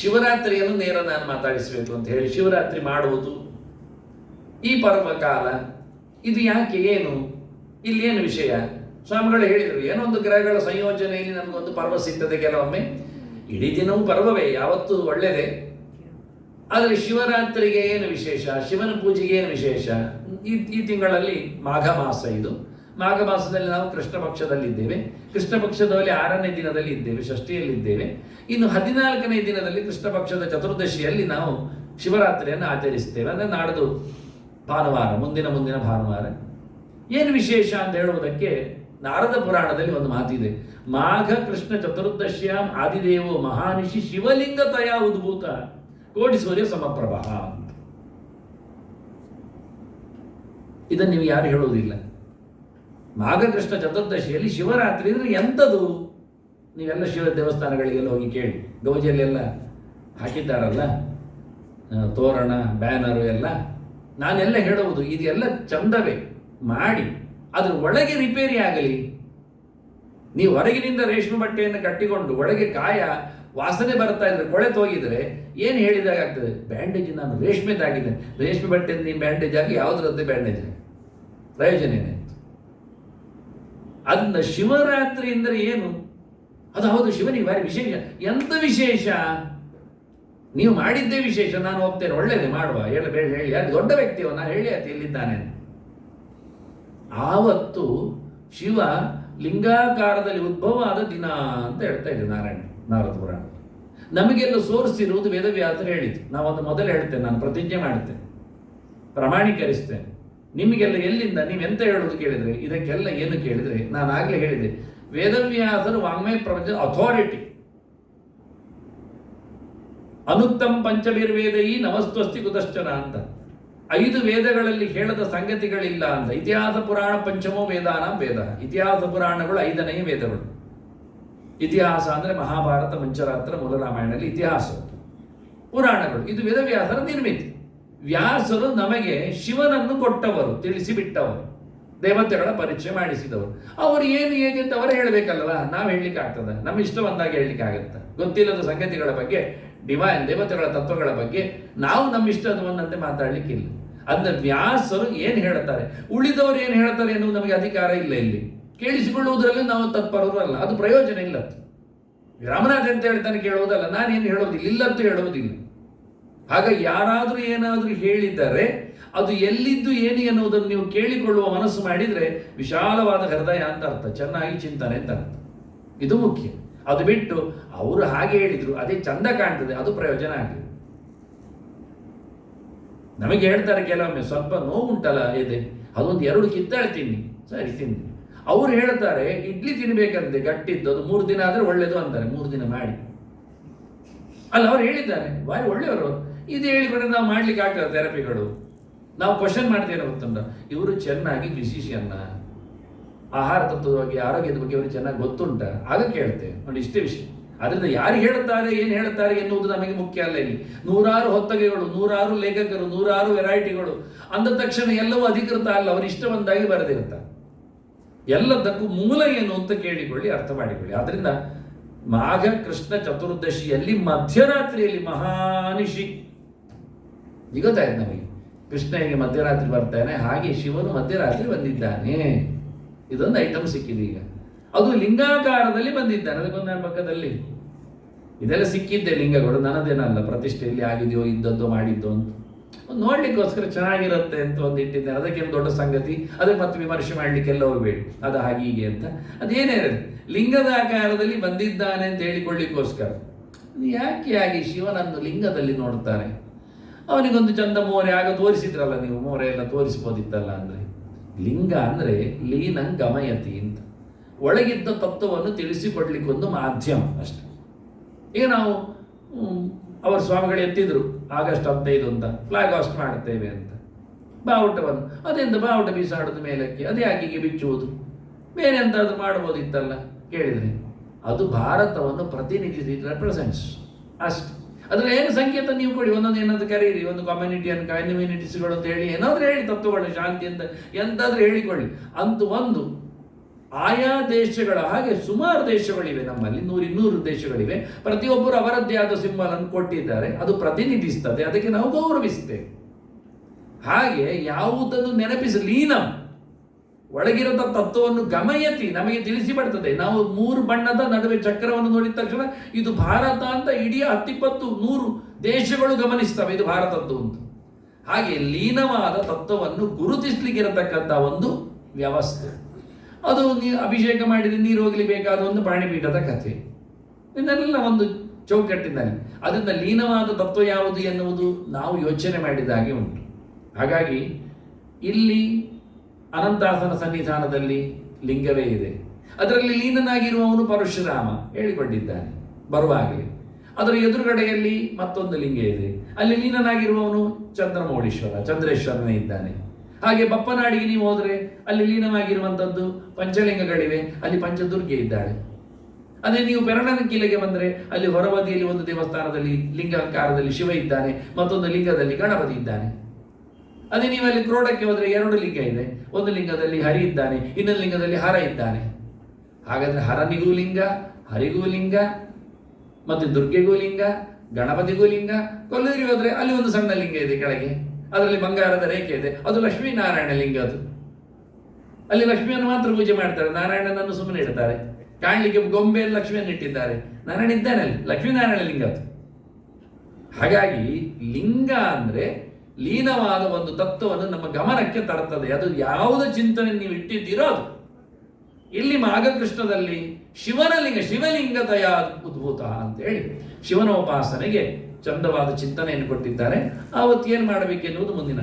ಶಿವರಾತ್ರಿಯನ್ನು ನೇರ ನಾನು ಮಾತಾಡಿಸಬೇಕು ಅಂತ ಹೇಳಿ ಶಿವರಾತ್ರಿ ಮಾಡುವುದು ಈ ಪರ್ವಕಾಲ, ಇದು ಯಾಕೆ ಏನು? ಇಲ್ಲಿ ಏನು ವಿಷಯ? ಸ್ವಾಮಿಗಳು ಹೇಳಿದರು, ಏನೋ ಒಂದು ಗ್ರಹಗಳ ಸಂಯೋಜನೆಯಲ್ಲಿ ನಮಗೊಂದು ಪರ್ವ ಸಿಗ್ತದೆ ಕೆಲವೊಮ್ಮೆ. ಇಡೀ ದಿನವೂ ಪರ್ವವೇ, ಯಾವತ್ತೂ ಒಳ್ಳೆಯದೇ ಆದರೆ ಶಿವರಾತ್ರಿಗೆ ಏನು ವಿಶೇಷ? ಶಿವನ ಪೂಜೆಗೆ ಏನು ವಿಶೇಷ? ಈ ಈ ತಿಂಗಳಲ್ಲಿ ಮಾಘ ಮಾಸ ಇದು. ಮಾಘ ಮಾಸದಲ್ಲಿ ನಾವು ಕೃಷ್ಣ ಪಕ್ಷದಲ್ಲಿದ್ದೇವೆ. ಕೃಷ್ಣ ಪಕ್ಷದಲ್ಲಿ ಆರನೇ ದಿನದಲ್ಲಿ ಇದ್ದೇವೆ, ಷಷ್ಠಿಯಲ್ಲಿದ್ದೇವೆ. ಇನ್ನು ಹದಿನಾಲ್ಕನೇ ದಿನದಲ್ಲಿ ಕೃಷ್ಣ ಪಕ್ಷದ ಚತುರ್ದಶಿಯಲ್ಲಿ ನಾವು ಶಿವರಾತ್ರಿಯನ್ನು ಆಚರಿಸ್ತೇವೆ ಅಂದರೆ ನಾಡದು ಭಾನುವಾರ, ಮುಂದಿನ ಮುಂದಿನ ಭಾನುವಾರ. ಏನು ವಿಶೇಷ ಅಂತ ಹೇಳುವುದಕ್ಕೆ ನಾರದ ಪುರಾಣದಲ್ಲಿ ಒಂದು ಮಾತಿದೆ. ಮಾಘ ಕೃಷ್ಣ ಚತುರ್ದಶ್ಯಾಂ ಆದಿದೇವೋ ಮಹಾನಿಶಿ ಶಿವಲಿಂಗ ತಯಾ ಉದ್ಭೂತ. ಕೋಟಿ ಸೂರ್ಯ ಸಮಪ್ರಭ ಇದನ್ನು ನೀವು ಯಾರು ಹೇಳುವುದಿಲ್ಲ. ಮಾಘ ಕೃಷ್ಣ ಚತುರ್ದಶಿಯಲ್ಲಿ ಶಿವರಾತ್ರಿ ಅಂದರೆ ಎಂಥದು? ನೀವೆಲ್ಲ ಶಿವ ದೇವಸ್ಥಾನಗಳಿಗೆಲ್ಲ ಹೋಗಿ ಕೇಳಿ. ಗೌಜಿಯಲ್ಲೆಲ್ಲ ಹಾಕಿದ್ದಾರಲ್ಲ? ತೋರಣ, ಬ್ಯಾನರು ಎಲ್ಲ? ನಾನೆಲ್ಲ ಹೇಳುವುದು, ಇದೆಲ್ಲ ಚಂದವೇ. ಮಾಡಿ. ಅದ್ರ ಒಳಗೆ ರಿಪೇರಿ ಆಗಲಿ. ನೀವು ಹೊರಗಿನಿಂದ ರೇಷ್ಮೆ ಬಟ್ಟೆಯನ್ನು ಕಟ್ಟಿಕೊಂಡು ಒಳಗೆ ಕಾಯ, ವಾಸನೆ ಬರ್ತಾ ಇದ್ರೆ ಕೊಳೆ ಹೋಗಿದ್ರೆ ಏನು ಹೇಳಿದಾಗ ಆಗ್ತದೆ? ಬ್ಯಾಂಡೇಜ್ ನಾನು ರೇಷ್ಮೆದಾಗಿದ್ದೇನೆ. ರೇಷ್ಮೆ ಬಟ್ಟೆ ನೀನು ಬ್ಯಾಂಡೇಜ್ ಆಗಿ ಯಾವುದರದ್ದೇ ಬ್ಯಾಂಡೇಜ್ ಪ್ರಯೋಜನ ಏನಾಯ್ತು ಅದನ್ನ ಶಿವರಾತ್ರಿ ಅಂದರೆ ಏನು? ಅದು ಹೌದು ಶಿವನಿಗೆ ಬಾರಿ ವಿಶೇಷ. ಎಂತ ವಿಶೇಷ? ನೀವು ಮಾಡಿದ್ದೇ ವಿಶೇಷ, ನಾನು ಹೋಗ್ತೇನೆ, ಒಳ್ಳೇದೇ ಮಾಡುವ. ಹೇಳಿ ಬೇಡ ಹೇಳಿ. ಯಾರು ದೊಡ್ಡ ವ್ಯಕ್ತಿಯವ ನಾನು ಹೇಳಿ, ಆತ ಇಲ್ಲಿದ್ದಾನೆ. ಆವತ್ತು ಶಿವ ಲಿಂಗಾಕಾರದಲ್ಲಿ ಉದ್ಭವ ಆದ ದಿನ ಅಂತ ಹೇಳ್ತಾ ಇದ್ದೆ ನಾರಾಯಣ, ನಾರದ ಪುರಾಣ. ನಮಗೆಲ್ಲ ಸೋರ್ಸ್ ಇರುವುದು ವೇದವ್ಯಾಸರು ಹೇಳಿತು ಅದು ಮೊದಲು ಹೇಳ್ತೇನೆ, ನಾನು ಪ್ರತಿಜ್ಞೆ ಮಾಡ್ತೇನೆ ಪ್ರಮಾಣೀಕರಿಸ್ತೇನೆ. ನಿಮಗೆಲ್ಲ ಎಲ್ಲಿಂದ ನೀವು ಎಂತ ಹೇಳೋದು ಕೇಳಿದ್ರೆ, ಇದಕ್ಕೆಲ್ಲ ಏನು ಕೇಳಿದ್ರೆ ನಾನು ಆಗಲೇ ಹೇಳಿದೆ, ವೇದವ್ಯಾಸರು ವಾಂಗ್ಮಯ ಪ್ರಪಂಚದ ಅಥಾರಿಟಿ ಅನುತ್ತಮ್ ಈ ನಮಸ್ತಸ್ತಿ ಕುತಶ್ಚನ ಅಂತ. ಐದು ವೇದಗಳಲ್ಲಿ ಹೇಳದ ಸಂಗತಿಗಳಿಲ್ಲ ಅಂತ. ಇತಿಹಾಸ ಪುರಾಣ ಪಂಚಮೋ ವೇದಾನ ವೇದ. ಇತಿಹಾಸ ಪುರಾಣಗಳು ಐದನೆಯ ವೇದಗಳು. ಇತಿಹಾಸ ಅಂದ್ರೆ ಮಹಾಭಾರತ, ಮಂಚರಾತ್ರ ಮೂಲರಾಮಾಯಣದಲ್ಲಿ ಇತಿಹಾಸ. ಪುರಾಣಗಳು. ಇದು ವೇದವ್ಯಾಸರ ನಿರ್ಮಿತಿ. ವ್ಯಾಸರು ನಮಗೆ ಶಿವನನ್ನು ಕೊಟ್ಟವರು, ತಿಳಿಸಿಬಿಟ್ಟವರು, ದೇವತೆಗಳ ಪರಿಚಯ ಮಾಡಿಸಿದವರು. ಅವರು ಏನು ಹೇಗೆ ಅಂತ ಅವರೇ ಹೇಳಬೇಕಲ್ವ ನಾವು ಹೇಳಲಿಕ್ಕೆ ಆಗ್ತದ? ನಮ್ಮ ಇಷ್ಟ ಬಂದಾಗ ಹೇಳಲಿಕ್ಕೆ ಆಗುತ್ತೆ? ಗೊತ್ತಿಲ್ಲದ ಸಂಗತಿಗಳ ಬಗ್ಗೆ ಡಿವೈನ್ ದೇವತೆಗಳ ತತ್ವಗಳ ಬಗ್ಗೆ ನಾವು ನಮ್ಮ ಇಷ್ಟದ ಬಂದಂತೆ ಮಾತಾಡ್ಲಿಕ್ಕಿಲ್ಲ. ಅಂದ್ರೆ ವ್ಯಾಸರು ಏನು ಹೇಳ್ತಾರೆ ಉಳಿದವರು ಏನು ಹೇಳ್ತಾರೆ ಎನ್ನುವುದು ನಮಗೆ ಅಧಿಕಾರ ಇಲ್ಲ ಇಲ್ಲಿ. ಕೇಳಿಸಿಕೊಳ್ಳುವುದರಲ್ಲಿ ನಾವು ತತ್ಪರರು ಅಲ್ಲ. ಅದು ಪ್ರಯೋಜನ ಇಲ್ಲ ರಾಮನಾಥ್ ಅಂತ ಹೇಳ್ತಾನೆ ಕೇಳುವುದಲ್ಲ. ನಾನೇನು ಹೇಳೋದಿಲ್ಲ ಇಲ್ಲಂತೂ ಹೇಳುವುದಿಲ್ಲ. ಹಾಗಾಗಿ ಯಾರಾದರೂ ಏನಾದರೂ ಹೇಳಿದ್ದಾರೆ ಅದು ಎಲ್ಲಿದ್ದು ಏನು ಎನ್ನುವುದನ್ನು ನೀವು ಕೇಳಿಕೊಳ್ಳುವ ಮನಸ್ಸು ಮಾಡಿದರೆ ವಿಶಾಲವಾದ ಹೃದಯ ಅಂತ ಅರ್ಥ, ಚೆನ್ನಾಗಿ ಚಿಂತನೆ ಅಂತ ಅರ್ಥ. ಇದು ಮುಖ್ಯ. ಅದು ಬಿಟ್ಟು ಅವರು ಹಾಗೆ ಹೇಳಿದರು, ಅದೇ ಚಂದ ಕಾಣ್ತದೆ, ಅದು ಪ್ರಯೋಜನ ಆಗಲಿ. ನಮಗೆ ಹೇಳ್ತಾರೆ ಕೆಲವೊಮ್ಮೆ, ಸ್ವಲ್ಪ ನೋವುಂಟಲ್ಲ ಇದೆ ಅದೊಂದು ಎರಡು ಕಿತ್ತಾಳೆ ತಿನ್ನಿ. ಸರಿ, ತಿನ್ನಿ. ಅವ್ರು ಹೇಳ್ತಾರೆ, ಇಡ್ಲಿ ತಿನ್ಬೇಕಂತೆ, ಗಟ್ಟಿದ್ದು, ಅದು ಮೂರು ದಿನ ಆದ್ರೆ ಒಳ್ಳೇದು ಅಂತಾರೆ, ಮೂರು ದಿನ ಮಾಡಿ. ಅಲ್ಲ, ಅವ್ರು ಹೇಳಿದ್ದಾರೆ, ಬಾರಿ ಒಳ್ಳೆಯವರು. ಇದು ಹೇಳಿಬಿಟ್ರೆ ನಾವು ಮಾಡ್ಲಿಕ್ಕೆ ಆಗ್ತದೆ ಥೆರಪಿಗಳು ನಾವು ಕ್ವಶನ್ ಮಾಡ್ತೇವೆ ಗೊತ್ತುಂಟ ಇವರು ಚೆನ್ನಾಗಿ ಫಿಸಿಷಿಯನ್ನ ಆಹಾರ ತತ್ವದ ಬಗ್ಗೆ ಆರೋಗ್ಯದ ಬಗ್ಗೆ ಅವರು ಚೆನ್ನಾಗಿ ಗೊತ್ತುಂಟ, ಆಗ ಕೇಳ್ತೇವೆ. ನೋಡಿ, ಇಷ್ಟೇ ವಿಷಯ. ಅದರಿಂದ ಯಾರು ಹೇಳುತ್ತಾರೆ, ಏನು ಹೇಳುತ್ತಾರೆ ಎನ್ನುವುದು ನಮಗೆ ಮುಖ್ಯ ಅಲ್ಲ ಇಲ್ಲಿ. ನೂರಾರು ಹೊತ್ತಗೆಗಳು, ನೂರಾರು ಲೇಖಕರು, ನೂರಾರು ವೆರೈಟಿಗಳು. ಅಂದ ತಕ್ಷಣ ಎಲ್ಲವೂ ಅಧಿಕೃತ ಅಲ್ಲ, ಅವರು ಇಷ್ಟ ಬಂದಾಗಿ ಬರೆದಿರ್ತಾರೆ ಎಲ್ಲದಕ್ಕೂ ಮೂಲ ಏನು ಅಂತ ಕೇಳಿಕೊಳ್ಳಿ, ಅರ್ಥ ಮಾಡಿಕೊಳ್ಳಿ. ಆದ್ರಿಂದ ಮಾಘ ಕೃಷ್ಣ ಚತುರ್ದಶಿಯಲ್ಲಿ ಮಧ್ಯರಾತ್ರಿಯಲ್ಲಿ ಮಹಾನಿಶಿ ಗೊತ್ತಾಯ್ತು ನಮಗೆ ಕೃಷ್ಣ ಹೇಗೆ ಮಧ್ಯರಾತ್ರಿ ಬರ್ತಾನೆ, ಹಾಗೆ ಶಿವನು ಮಧ್ಯರಾತ್ರಿ ಬಂದಿದ್ದಾನೆ. ಇದೊಂದು ಐಟಮ್ ಸಿಕ್ಕಿದೆ ಈಗ. ಅದು ಲಿಂಗಾಕಾರದಲ್ಲಿ ಬಂದಿದ್ದಾನೆ ಅದಕ್ಕೊಂದು ನನ್ನ ಪಕ್ಕದಲ್ಲಿ. ಇದೆಲ್ಲ ಸಿಕ್ಕಿದ್ದೆ ಲಿಂಗಗಳು, ನನ್ನದೇನಲ್ಲ, ಪ್ರತಿಷ್ಠೆಯಲ್ಲಿ ಆಗಿದೆಯೋ ಇದ್ದದ್ದೋ ಮಾಡಿದ್ದೋ ಅಂತ. ಒಂದು ನೋಡ್ಲಿಕ್ಕೋಸ್ಕರ ಚೆನ್ನಾಗಿರುತ್ತೆ ಅಂತ ಒಂದು ಇಟ್ಟಿದ್ದೇನೆ ಅದಕ್ಕೇನು ದೊಡ್ಡ ಸಂಗತಿ? ಅದಕ್ಕೆ ಮತ್ತೆ ವಿಮರ್ಶೆ ಮಾಡಲಿಕ್ಕೆಲ್ಲ ಹೋಗ್ಬೇಡಿ ಅದು ಹಾಗೆ ಹೀಗೆ ಅಂತ ಅದೇನೇ ಲಿಂಗದ ಆಕಾರದಲ್ಲಿ ಬಂದಿದ್ದಾನೆ ಅಂತ ಹೇಳಿಕೊಳ್ಳಿಕ್ಕೋಸ್ಕರ. ಯಾಕೆ ಆಗಿ ಶಿವನನ್ನು ಲಿಂಗದಲ್ಲಿ ನೋಡ್ತಾರೆ? ಅವನಿಗೊಂದು ಚಂದ ಮೋರೆ ಆಗ ತೋರಿಸಿದ್ರಲ್ಲ ನೀವು, ಮೋರೆ ಎಲ್ಲ ತೋರಿಸ್ಬೋದಿತ್ತಲ್ಲ ಅಂದ್ರೆ. ಲಿಂಗ ಅಂದ್ರೆ ಲೀನಂ ಗಮಯತಿ ಅಂತ. ಒಳಗಿದ್ದ ತತ್ವವನ್ನು ತಿಳಿಸಿಕೊಡ್ಲಿಕ್ಕೆ ಒಂದು ಮಾಧ್ಯಮ ಅಷ್ಟೆ. ಈಗ ನಾವು ಅವರ ಸ್ವಾಮಿಗಳು ಎತ್ತಿದ್ರು, ಆಗಸ್ಟ್ ಹದಿನೈದು ಅಂತ ಫ್ಲಾಗ್ ಹಾಸ್ಟ್ ಮಾಡುತ್ತೇವೆ ಅಂತ. ಬಾವುಟವನ್ನು ಅದೆಂತ ಬಾವುಟ ಬೀಸಾಡೋದು ಮೇಲಕ್ಕೆ, ಅದೇ ಆಕೆಗೆ ಬಿಚ್ಚುವುದು. ಬೇರೆ ಎಂತಾದ್ರೂ ಮಾಡ್ಬೋದಿತ್ತಲ್ಲ, ಕೇಳಿದ್ರೆ. ಅದು ಭಾರತವನ್ನು ಪ್ರತಿನಿಧಿಸಿ ರೆಪ್ರೆಸೆಂಟ್ಸ್ ಅಷ್ಟೆ. ಅದ್ರ ಏನು ಸಂಕೇತ ನೀವು ಕೊಡಿ, ಒಂದೊಂದು ಏನಾದ್ರು ಕರೀರಿ, ಒಂದು ಕಮ್ಯುನಿಟಿಯನ್ನು ಕಮ್ಯುನಿಟೀಸ್ಗಳು ಅಂತ ಹೇಳಿ, ಏನಾದರೂ ಹೇಳಿ ತತ್ವಗಳು ಶಾಂತಿ ಅಂತ ಎಂತಾದ್ರೂ ಹೇಳಿಕೊಳ್ಳಿ. ಅಂತೂ ಒಂದು ಆಯಾ ದೇಶಗಳ ಹಾಗೆ ಸುಮಾರು ದೇಶಗಳಿವೆ, ನಮ್ಮಲ್ಲಿ ನೂರು ಇನ್ನೂರು ದೇಶಗಳಿವೆ. ಪ್ರತಿಯೊಬ್ಬರು ಅವರದ್ದೇ ಆದ ಸಿಂಬಲ್ ಅನ್ನು ಕೊಟ್ಟಿದ್ದಾರೆ. ಅದು ಪ್ರತಿನಿಧಿಸ್ತದೆ, ಅದಕ್ಕೆ ನಾವು ಗೌರವಿಸ್ತೇವೆ. ಹಾಗೆ ಯಾವುದನ್ನು ನೆನಪಿಸ ಲೀನಂ. ಒಳಗಿರದ ತತ್ವವನ್ನು ಗಮಯತಿ ನಮಗೆ ತಿಳಿಸಿ ಬರ್ತದೆ ನಾವು ಮೂರು ಬಣ್ಣದ ನಡುವೆ ಚಕ್ರವನ್ನು ನೋಡಿದ ತಕ್ಷಣ ಇದು ಭಾರತ ಅಂತ ಇಡೀ ಹತ್ತಿಪ್ಪತ್ತು ನೂರು ದೇಶಗಳು ಗಮನಿಸ್ತವೆ ಇದು ಭಾರತದ್ದು ಅಂತ. ಹಾಗೆ ಲೀನವಾದ ತತ್ವವನ್ನು ಗುರುತಿಸ್ಲಿಕ್ಕಿರತಕ್ಕಂಥ ಒಂದು ವ್ಯವಸ್ಥೆ. ಅದು ನೀ ಅಭಿಷೇಕ ಮಾಡಿದ ನೀರು ಹೋಗಲಿ ಬೇಕಾದ ಒಂದು ಪ್ರಾಣಿಪೀಠದ ಕಥೆ. ಇದನ್ನೆಲ್ಲ ಒಂದು ಚೌಕಟ್ಟಿನಲ್ಲಿ. ಅದರಿಂದ ಲೀನವಾದ ತತ್ವ ಯಾವುದು ಎನ್ನುವುದು ನಾವು ಯೋಚನೆ ಮಾಡಿದ ಹಾಗೆ ಉಂಟು. ಹಾಗಾಗಿ ಇಲ್ಲಿ ಅನಂತಾಸನ ಸನ್ನಿಧಾನದಲ್ಲಿ ಲಿಂಗವೇ ಇದೆ. ಅದರಲ್ಲಿ ಲೀನನಾಗಿರುವವನು ಪರಶುರಾಮ ಹೇಳಿಕೊಂಡಿದ್ದಾನೆ. ಬರುವಾಗಲೇ ಅದರ ಎದುರುಗಡೆಯಲ್ಲಿ ಮತ್ತೊಂದು ಲಿಂಗ ಇದೆ. ಅಲ್ಲಿ ಲೀನನಾಗಿರುವವನು ಚಂದ್ರಮೌಳೀಶ್ವರ, ಚಂದ್ರೇಶ್ವರನೇ ಇದ್ದಾನೆ. ಹಾಗೆ ಬಪ್ಪನಾಡಿಗೆ ನೀವು ಹೋದರೆ ಅಲ್ಲಿ ಲೀನವಾಗಿರುವಂಥದ್ದು ಪಂಚಲಿಂಗಗಳಿವೆ, ಅಲ್ಲಿ ಪಂಚದುರ್ಗೆ ಇದ್ದಾಳೆ. ಅದೇ ನೀವು ಪೆರಣನಕಿಲೆಗೆ ಬಂದರೆ ಅಲ್ಲಿ ಹೊರಬದಿಯಲ್ಲಿ ಒಂದು ದೇವಸ್ಥಾನದಲ್ಲಿ ಲಿಂಗಾಕಾರದಲ್ಲಿ ಶಿವ ಇದ್ದಾನೆ, ಮತ್ತೊಂದು ಲಿಂಗದಲ್ಲಿ ಗಣಪತಿ ಇದ್ದಾನೆ. ಅದೇ ನೀವು ಅಲ್ಲಿ ಕ್ರೋಡಕ್ಕೆ ಹೋದರೆ ಎರಡು ಲಿಂಗ ಇದೆ. ಒಂದು ಲಿಂಗದಲ್ಲಿ ಹರಿ ಇದ್ದಾನೆ, ಇನ್ನೊಂದು ಲಿಂಗದಲ್ಲಿ ಹರ ಇದ್ದಾನೆ. ಹಾಗಾದ್ರೆ ಹರನಿಗೂ ಲಿಂಗ, ಹರಿಗೂ ಲಿಂಗ, ಮತ್ತು ದುರ್ಗೆಗೂ ಲಿಂಗ, ಗಣಪತಿಗೂ ಲಿಂಗ, ಕೊಲ್ಲೂರಿಗೆ ಹೋದರೆ ಅಲ್ಲಿ ಒಂದು ಸಣ್ಣ ಲಿಂಗ ಇದೆ ಕೆಳಗೆ. ಅದರಲ್ಲಿ ಬಂಗಾರದ ರೇಖೆ ಇದೆ. ಅದು ಲಕ್ಷ್ಮೀನಾರಾಯಣ ಲಿಂಗ ಅದು. ಅಲ್ಲಿ ಲಕ್ಷ್ಮಿಯನ್ನು ಮಾತ್ರ ಪೂಜೆ ಮಾಡ್ತಾರೆ. ನಾರಾಯಣನನ್ನು ಸುಮ್ಮನೆ ಇಡ್ತಾರೆ. ಕಾಣಲಿಕ್ಕೆ ಗೊಂಬೆಯಲ್ಲಿ ಲಕ್ಷ್ಮಿಯನ್ನು ಇಟ್ಟಿದ್ದಾರೆ. ನಾರಾಯಣ ಇದ್ದಾನೆ ಅಲ್ಲಿ. ಲಕ್ಷ್ಮೀನಾರಾಯಣ ಲಿಂಗ ಅದು. ಹಾಗಾಗಿ ಲಿಂಗ ಅಂದ್ರೆ ಲೀನವಾದ ಒಂದು ತತ್ವವನ್ನು ನಮ್ಮ ಗಮನಕ್ಕೆ ತರುತ್ತದೆ. ಅದು ಯಾವುದು ಚಿಂತನೆ ನೀವು ಇಟ್ಟಿದ್ದೀರೋ ಅದು. ಇಲ್ಲಿ ಮಾಘಕೃಷ್ಣದಲ್ಲಿ ಶಿವನ ಲಿಂಗ ಶಿವಲಿಂಗತಯ ಉದ್ಭೂತ ಅಂತ ಹೇಳಿ ಶಿವನ ಉಪಾಸನೆಗೆ ಚಂದವಾದ ಚಿಂತನೆಯನ್ನು ಕೊಟ್ಟಿದ್ದಾರೆ. ಆವತ್ತು ಏನು ಮಾಡಬೇಕೆನ್ನುವುದು ಮುಂದಿನ.